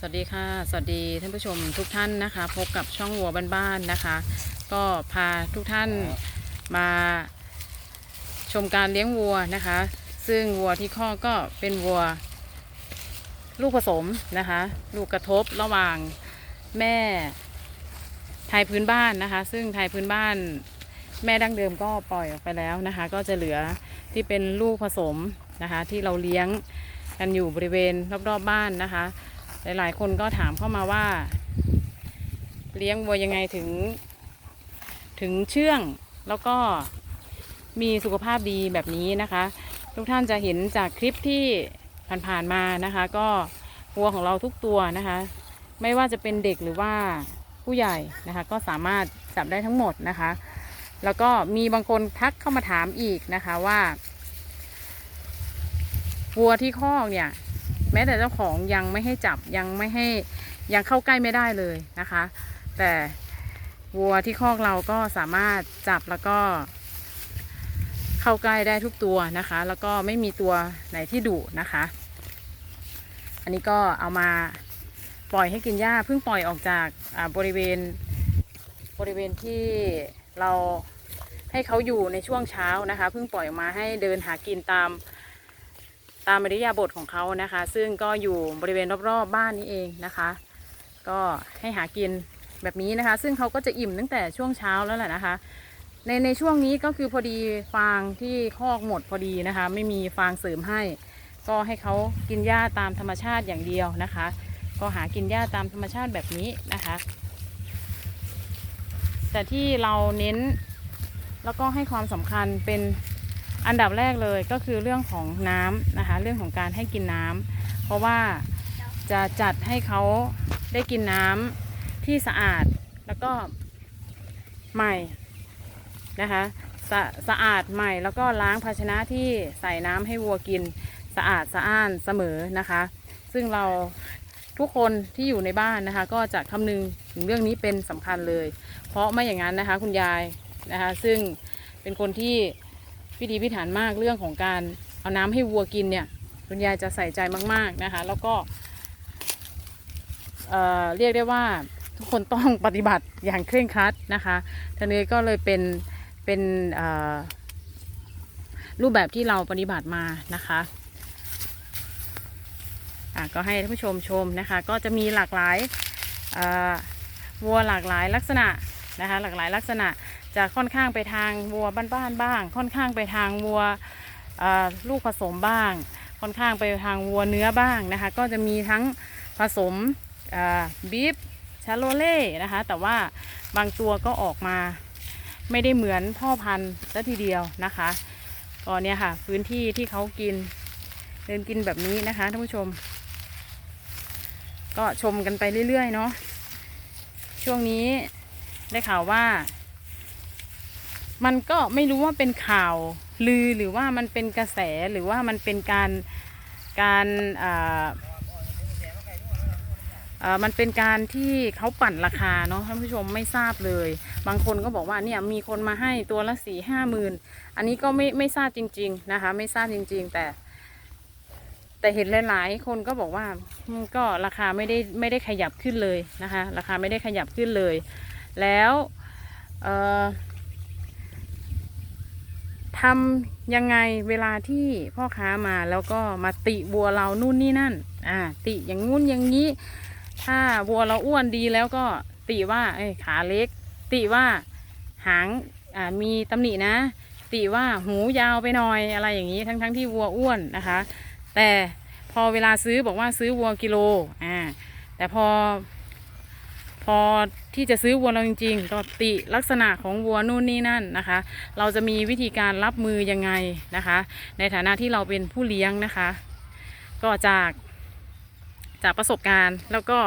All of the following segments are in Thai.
สวัสดีค่ะ สวัสดีท่านผู้ชมทุกท่านนะคะ พบกับช่องวัวบ้านๆนะคะ ก็พาทุกท่านมาชมการเลี้ยงวัวนะคะ ซึ่งวัวที่ข้อก็เป็นวัว ลูกผสมนะคะ ลูกกระทบระหว่างแม่ไทยพื้นบ้านนะคะ ซึ่งไทยพื้นบ้านแม่ดั้งเดิมก็ปล่อยออกไปแล้วนะคะ ก็จะเหลือที่เป็นลูกผสมนะคะ ที่เราเลี้ยงกันอยู่บริเวณรอบๆบ้านนะคะ หลาย ๆ คนก็ถามเข้ามาว่า เลี้ยงวัวยังไงถึง ถึงเชื่อง แล้วก็มีสุขภาพดีแบบนี้นะคะ ทุกท่านจะเห็นจากคลิปที่ผ่าน ๆ มานะคะ ก็วัวของเราทุกตัวนะคะ ไม่ว่าจะเป็นเด็กหรือว่าผู้ใหญ่นะคะ ก็สามารถจับได้ทั้งหมดนะคะ แล้วก็มีบางคนทักเข้ามาถามอีกนะคะว่าวัวที่คอกเนี่ย ม้แต่เจ้าของยังไม่ให้จับยังไม่ให้ยังเข้าใกล้ไม่ได้เลยนะคะ แต่วัวที่คอกเราก็สามารถจับแล้วก็ เข้าใกล้ได้ทุกตัวนะคะ แล้วก็ไม่มีตัวไหนที่ดุนะคะ อันนี้ก็เอามาปล่อยให้กินหญ้าเพิ่งปล่อยออกจากบริเวณบริเวณที่เราให้เขาอยู่ในช่วงเช้านะคะเพิ่งปล่อยออกมาให้เดินหากินตาม ตามอริยาบทของเขานะคะ ซึ่งก็อยู่บริเวณรอบๆบบ้านนี้เองนะคะ ก็ให้หากินแบบนี้นะคะ ซึ่งเขาก็จะอิ่มตั้งแต่ช่วงเช้าแล้วแหละนะคะ ในในช่วงนี้ก็คือพอดีฟางที่คอกหมดพอดีนะคะ ไม่มีฟางเสริมให้ ก็ให้เขากินหญ้าตามธรรมชาติอย่างเดียวนะคะ ก็หากินหญ้าตามธรรมชาติแบบนี้นะคะ แต่ที่เราเน้นแล้วก็ให้ความสำคัญเป็น อันดับแรกเลยก็คือเรื่องของน้ำนะคะ เรื่องของการให้กินน้ำเพราะว่าจะจัดให้เขาได้กินน้ำที่สะอาดแล้วก็ใหม่นะคะสะสะอาดใหม่แล้วก็ล้างภาชนะที่ใส่น้ำให้วัวกินสะอาดสะอ้านเสมอนะคะ ซึ่งเราทุกคนที่อยู่ในบ้านนะคะ ก็จะคำนึงถึงเรื่องนี้เป็นสำคัญเลย เพราะไม่อย่างนั้นนะคะ คุณยายนะคะ ซึ่งเป็นคนที่ พิธีพิถันมากเรื่องของการเอาน้ำให้วัวกินเนี่ยคุณยายจะใส่ใจมาก ๆนะคะ แล้วก็เเรียกได้ว่าทุกคนต้องปฏิบัติอย่างเคร่งครัดนะคะทีนี้ก็เลยเป็นเป็นรูปแบบที่เราปฏิบัติมานะคะะก็ให้ท่านผู้ชมชมนะคะ ก็จะมีหลากหลายวัวหลากหลายลักษณะนะคะ หลากหลายลักษณะ จะค่อนข้างไปทางวัวบ้านๆบ้าง ค่อนข้างไปทางวัวลูกผสมบ้าง ค่อนข้างไปทางวัวเนื้อบ้างนะคะ ก็จะมีทั้งผสมบีฟชาโลเล่นะคะ แต่ว่าบางตัวก็ออกมาไม่ได้เหมือนพ่อพันธุ์ซะทีเดียวนะคะก็เนี่ยค่ะ พื้นที่ที่เขากินเดินกินแบบนี้นะคะท่านผู้ชม ก็ชมกันไปเรื่อยๆเนาะช่วงนี้ได้ข่าวว่า มันก็ไม่รู้ว่าเป็นข่าวลือหรือว่ามันเป็นกระแสหรือว่ามันเป็นการการมันเป็นการที่เขาปั่นราคาเนาะท่านผู้ชมไม่ทราบเลย บางคนก็บอกว่าเนี่ยมีคนมาให้ตัวละสี่ห้าหมื่นอันนี้ก็ไม่ไม่ทราบจริง ๆนะคะ ไม่ทราบจริง ๆ แต่ แต่เห็นหลายๆคนก็บอกว่าก็ราคาไม่ได้ไม่ได้ขยับขึ้นเลยนะคะ ราคาไม่ได้ขยับขึ้นเลย แล้วเออ ทำยังไงเวลาที่พ่อค้ามาแล้วก็มาติวัวเรานู่นนี่นั่น อ่า ติอย่างงู้นอย่างนี้ ถ้าวัวเราอ้วนดีแล้วก็ติว่าเอ้ขาเล็ก ติว่าหางอ่ามีตำหนินะ ติว่าหูยาวไปหน่อยอะไรอย่างนี้ ทั้งทั้งที่วัวอ้วนนะคะ แต่พอเวลาซื้อบอกว่าซื้อวัวกิโลอ่าแต่พอพอ ที่จะซื้อวัวเราจริงๆก็ติลักษณะของวัวนู่นนี่นั่นนะคะ เราจะมีวิธีการรับมือยังไงนะคะ ในฐานะที่เราเป็นผู้เลี้ยงนะคะ ก็จากจากประสบการณ์แล้วก็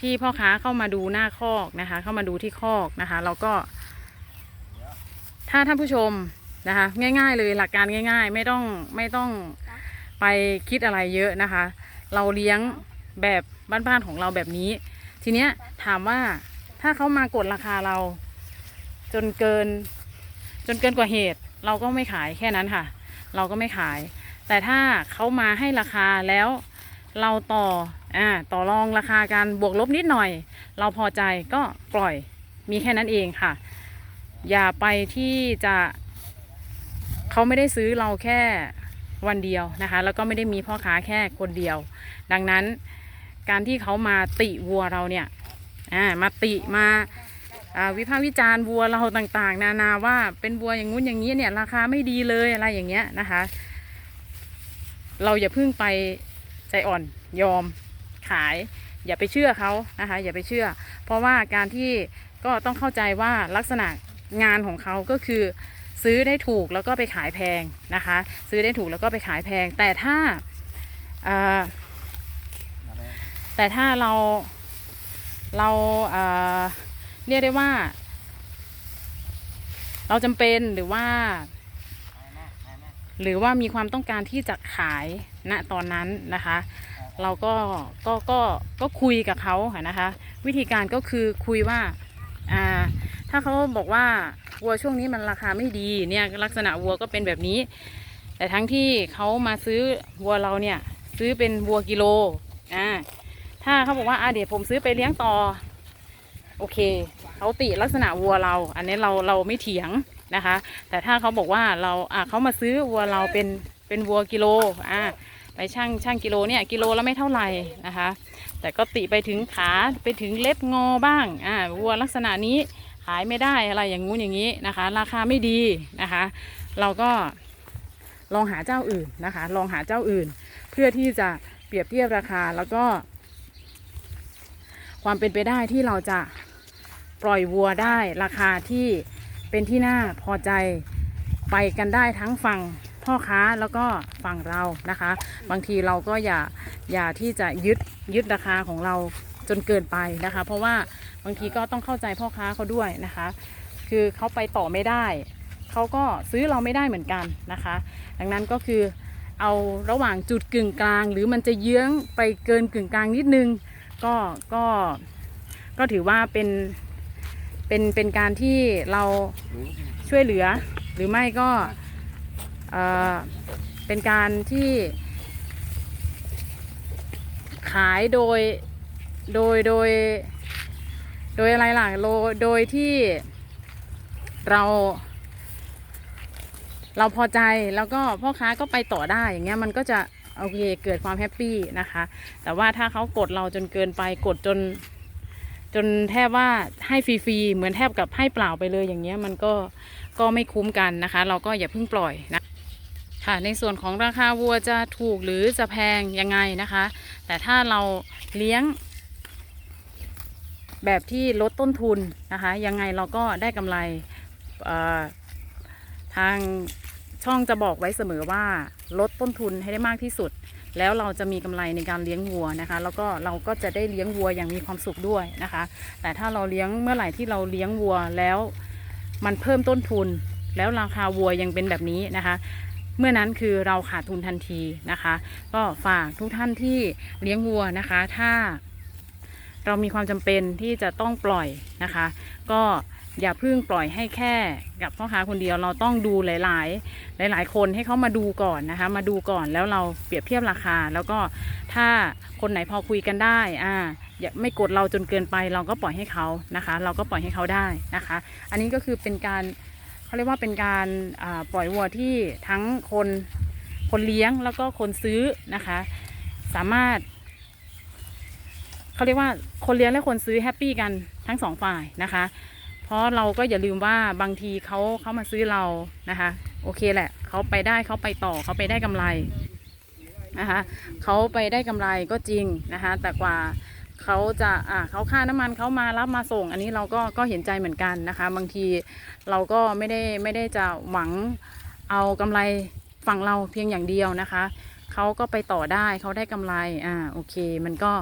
ที่พ่อค้าเข้ามาดูหน้าคอกนะคะ เข้ามาดูที่คอกนะคะเราก็ ถ้าท่านผู้ชมนะคะ ง่าย ๆ เลยหลักการง่าย ๆ ไม่ต้องไม่ต้องไปคิดอะไรเยอะนะคะ เราเลี้ยงแบบบ้านๆของเราแบบนี้ ทีเนี้ยถามว่า ถ้าเขามากดราคาเรา จนเกิน จนเกินกว่าเหตุ เราก็ไม่ขายแค่นั้นค่ะ เราก็ไม่ขาย แต่ถ้าเขามาให้ราคาแล้วเราต่ออ่าต่อรองราคากันบวกลบนิดหน่อย เราพอใจก็ปล่อยมีแค่นั้นเองค่ะ อย่าไปที่จะเขาไม่ได้ซื้อเราแค่วันเดียวนะคะ แล้วก็ไม่ได้มีพ่อค้าแค่คนเดียว ดังนั้นการที่เขามาติวัวเราเนี่ย อ่ามาติมาวิพากษ์วิจารณ์วัวเราต่างๆ นานาว่าเป็นวัวอย่างงู้นอย่างนี้เนี่ยราคาไม่ดีเลยอะไรอย่างเงี้ยนะคะ เราอย่าเพิ่งไปใจอ่อนยอมขาย อย่าไปเชื่อเขานะคะ อย่าไปเชื่อ เพราะว่าการที่ก็ต้องเข้าใจว่าลักษณะงานของเขาก็คือ ซื้อได้ถูกแล้วก็ไปขายแพงนะคะ ซื้อได้ถูกแล้วก็ไปขายแพง แต่ถ้าแต่ถ้าเรา เราเอ่อเรียกได้ว่า เราจำเป็นหรือว่า หรือว่ามีความต้องการที่จะขายณตอนนั้นนะคะ เราก็ก็ก็ก็คุยกับเขาค่ะนะคะ วิธีการก็คือคุยว่าอ่าถ้าเขาบอกว่าวัวช่วงนี้มันราคาไม่ดีเนี่ยลักษณะวัวก็เป็นแบบนี้ แต่ทั้งที่เขามาซื้อวัวเราเนี่ยซื้อเป็นวัวกิโลอ่า ถ้าเขาบอกว่าอาเดี๋ยวผมซื้อไปเลี้ยงต่อ โอเคเขาติลักษณะวัวเรา อันนี้เราเราไม่เถียงนะคะ แต่ถ้าเขาบอกว่าเราอ่าเขามาซื้อวัวเราเป็นเป็นวัวกิโลอ่าไปช่างช่างกิโลเนี่ยกิโลละไม่เท่าไหร่นะคะ แต่ก็ติไปถึงขาไปถึงเล็บงอบ้างอ่าวัวลักษณะนี้ขายไม่ได้อะไรอย่างงู้นอย่างนี้นะคะ ราคาไม่ดีนะคะ เราก็ลองหาเจ้าอื่นนะคะ ลองหาเจ้าอื่น เพื่อที่จะเปรียบเทียบราคาแล้วก็ ความเป็นไปได้ที่เราจะปล่อยวัวได้ราคาที่เป็นที่น่าพอใจไปกันได้ทั้งฝั่งพ่อค้าแล้วก็ฝั่งเรานะคะ บางทีเราก็อย่าอย่าที่จะยึดยึดราคาของเราจนเกินไปนะคะ เพราะว่าบางทีก็ต้องเข้าใจพ่อค้าเขาด้วยนะคะ คือเขาไปต่อไม่ได้เขาก็ซื้อเราไม่ได้เหมือนกันนะคะ ดังนั้นก็คือเอาระหว่างจุดกึ่งกลาง หรือมันจะเยื้องไปเกินกึ่งกลางนิดนึง ก็ก็ก็ถือว่าเป็นเป็นเป็นการที่เราช่วยเหลือหรือไม่ก็เอ่อเป็นการที่ขายโดยโดยโดย โดยอะไรล่ะโดยโดยที่เรา เราพอใจแล้วก็พ่อค้าก็ไปต่อได้อย่างเงี้ยมันก็จะ โอเคเกิดความแฮปปี้นะคะ แต่ว่าถ้าเขากดเราจนเกินไปกดจน จนแทบว่าให้ฟรีๆเหมือนแทบกับให้เปล่าไปเลยอย่างเงี้ยมันก็ก็ไม่คุ้มกันนะคะ เราก็อย่าเพิ่งปล่อยนะค่ะในส่วนของราคาวัวจะถูกหรือจะแพงยังไงนะคะ แต่ถ้าเราเลี้ยง แบบที่ลดต้นทุนนะคะ ยังไงเราก็ได้กำไรทาง ช่องจะบอกไว้เสมอว่าลดต้นทุนให้ได้มากที่สุด แล้วเราจะมีกำไรในการเลี้ยงวัวนะคะ แล้วก็เราก็จะได้เลี้ยงวัวอย่างมีความสุขด้วยนะคะ แต่ถ้าเราเลี้ยงเมื่อไหร่ที่เราเลี้ยงวัวแล้วมันเพิ่มต้นทุน แล้วราคาวัวยังเป็นแบบนี้นะคะ เมื่อนั้นคือเราขาดทุนทันทีนะคะ ก็ฝากทุกท่านที่เลี้ยงวัวนะคะ ถ้าเรามีความจำเป็นที่จะต้องปล่อยนะคะ ก็ อย่าเพิ่งปล่อยให้แค่กับพ่อค้าคนเดียวเราต้องดูหลาย ๆ หลาย ๆ คนให้เขามาดูก่อนนะคะ มาดูก่อนแล้วเราเปรียบเทียบราคา แล้วก็ถ้าคนไหนพอคุยกันได้อ่าอย่าไม่กดเราจนเกินไปเราก็ปล่อยให้เขานะคะ เราก็ปล่อยให้เขาได้นะคะ อันนี้ก็คือเป็นการเขาเรียกว่าเป็นการปล่อยวัวที่ทั้งคนคนเลี้ยงแล้วก็คนซื้อนะคะ สามารถเขาเรียกว่าคนเลี้ยงและคนซื้อแฮปปี้กันทั้งสองฝ่ายนะคะ เพราะเราก็อย่าลืมว่าบางทีเขาเขามาซื้อเรานะคะ โอเคแหละเขาไปได้เขาไปต่อเขาไปได้กำไรนะคะเขาไปได้กำไรก็จริงนะคะ แต่กว่าเขาจะอ่าเขาค่าน้ำมันเขามารับมาส่ง อันนี้เราก็ก็เห็นใจเหมือนกันนะคะ บางทีเราก็ไม่ได้ไม่ได้จะหวังเอากำไรฝั่งเราเพียงอย่างเดียวนะคะ เขาก็ไปต่อได้เขาได้กำไรอ่าโอเค มันก็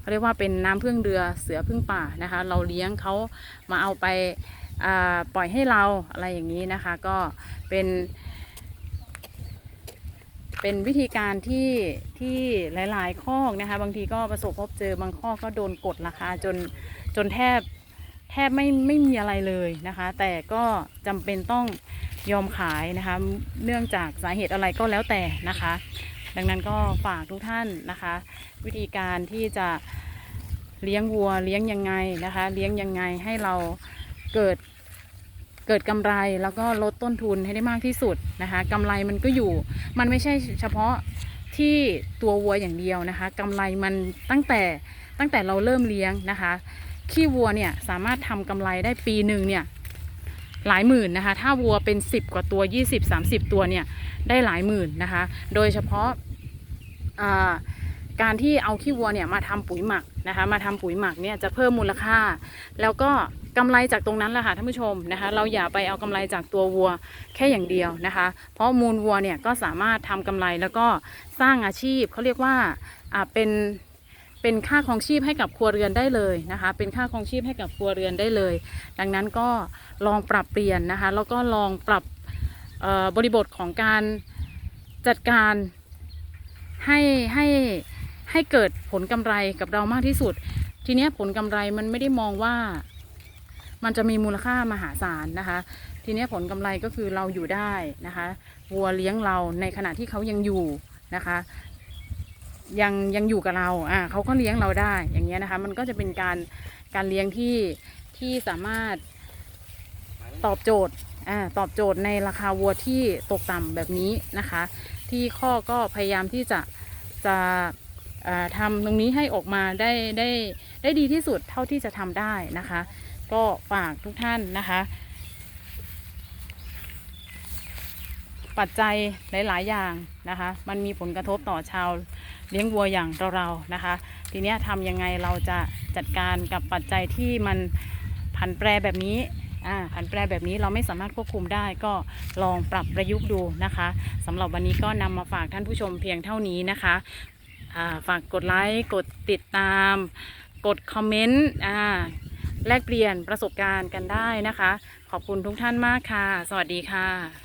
เขาเรียกว่าเป็นน้ำพึ่งเรือเสือพึ่งป่านะคะ เราเลี้ยงเขามาเอาไปอ่าปล่อยให้เราอะไรอย่างนี้นะคะ ก็เป็นเป็นวิธีการที่ที่หลาย ๆ ข้อกนะคะ บางทีก็ประสบพบเจอบางข้อก็โดนกดราคาจนจนแทบแทบไม่ไม่มีอะไรเลยนะคะ แต่ก็จำเป็นต้องยอมขายนะคะ เนื่องจากสาเหตุอะไรก็แล้วแต่นะคะ ดังนั้นก็ฝากทุกท่านนะคะ วิธีการที่จะเลี้ยงวัวเลี้ยงยังไงนะคะ เลี้ยงยังไงให้เราเกิดเกิดกำไรแล้วก็ลดต้นทุนให้ได้มากที่สุดนะคะกำไรมันก็อยู่ มันไม่ใช่เฉพาะที่ตัววัวอย่างเดียวนะคะกำไรมันตั้งแต่ตั้งแต่เราเริ่มเลี้ยงนะคะขี้วัวเนี่ยสามารถทำกำไรได้ปีหนึ่งเนี่ยหลายหมื่นนะคะ ถ้าวัวเป็น 10 กว่าตัว 20-30 ตัวเนี่ยได้หลายหมื่นนะคะ โดยเฉพาะ การที่เอาขี้วัวเนี่ยมาทำปุ๋ยหมักนะคะมาทำปุ๋ยหมักเนี่ยจะเพิ่มมูลค่า แล้วก็กำไรจากตรงนั้นแหละค่ะท่านผู้ชมนะคะเราอย่าไปเอากำไรจากตัววัวแค่อย่างเดียวนะคะ เพราะมูลวัวเนี่ยก็สามารถทำกำไรแล้วก็สร้างอาชีพเขาเรียกว่าอ่าเป็นเป็นค่าครองชีพให้กับครัวเรือนได้เลยนะคะ เป็นค่าครองชีพให้กับครัวเรือนได้เลย ดังนั้นก็ลองปรับเปลี่ยนนะคะแล้วก็ลองปรับบริบทของการจัดการ ให้ให้ให้เกิดผลกำไรกับเรามากที่สุด ทีนี้ผลกำไรมันไม่ได้มองว่ามันจะมีมูลค่ามหาศาลนะคะ ทีนี้ผลกำไรก็คือเราอยู่ได้นะคะวัวเลี้ยงเราในขณะที่เขายังอยู่นะคะ ยังยังอยู่กับเราอ่าเขาก็เลี้ยงเราได้อย่างเงี้ยนะคะ มันก็จะเป็นการการเลี้ยงที่ที่สามารถตอบโจทย์ ตอบโจทย์ในราคาวัวที่ตกต่ำแบบนี้นะคะ ที่ข้อก็พยายามที่จะจะอ่าทำตรงนี้ให้ออกมาได้ได้ได้ดีที่สุดเท่าที่จะทำได้นะคะ ก็ฝากทุกท่านนะคะ ปัจจัยหลาย ๆ อย่างนะคะ มันมีผลกระทบต่อชาวเลี้ยงวัวอย่างเราๆนะคะ ทีนี้ทำยังไงเราจะจัดการกับปัจจัยที่มันผันแปรแบบนี้ อ่าผันแปรแบบนี้เราไม่สามารถควบคุมได้ก็ลองปรับประยุกต์ดูนะคะสำหรับวันนี้ก็นำมาฝากท่านผู้ชมเพียงเท่านี้นะคะอ่าฝากกดไลค์กดติดตาม กดคอมเมนต์อ่าแลกเปลี่ยนประสบการณ์กันได้นะคะ ขอบคุณทุกท่านมากค่ะ สวัสดีค่ะ